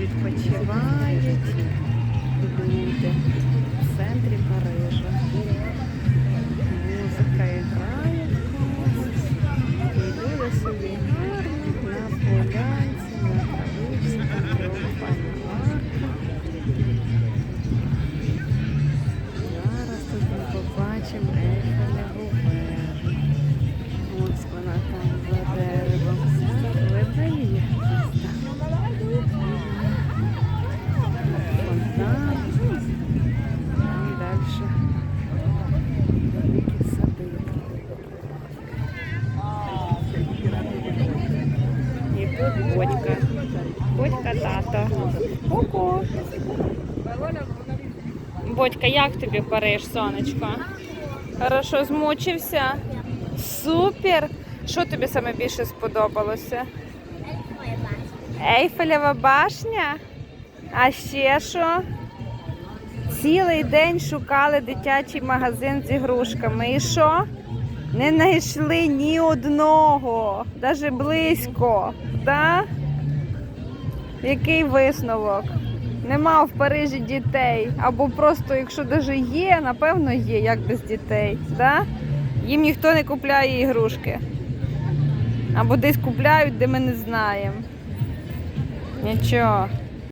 Відпочивають люди в центрі Парижа. Музика грає. І люди собі гарні на полянці, на травичці. Зараз тут ми побачимо Бодька. Бодька тато. Ку-ку. Бодька, як тобі Париж, сонечко? Хорошо змучився? Супер! Що тобі саме більше сподобалося? Ейфелева башня? А ще що? Цілий день шукали дитячий магазин з ігрушками. І що? Не знайшли ні одного, навіть близько. Да? Який висновок? Нема в Парижі дітей. Або просто, якщо даже є, напевно є, як без дітей. Да? Їм ніхто не купляє ігрушки. Або десь купляють, де ми не знаємо. Нічого.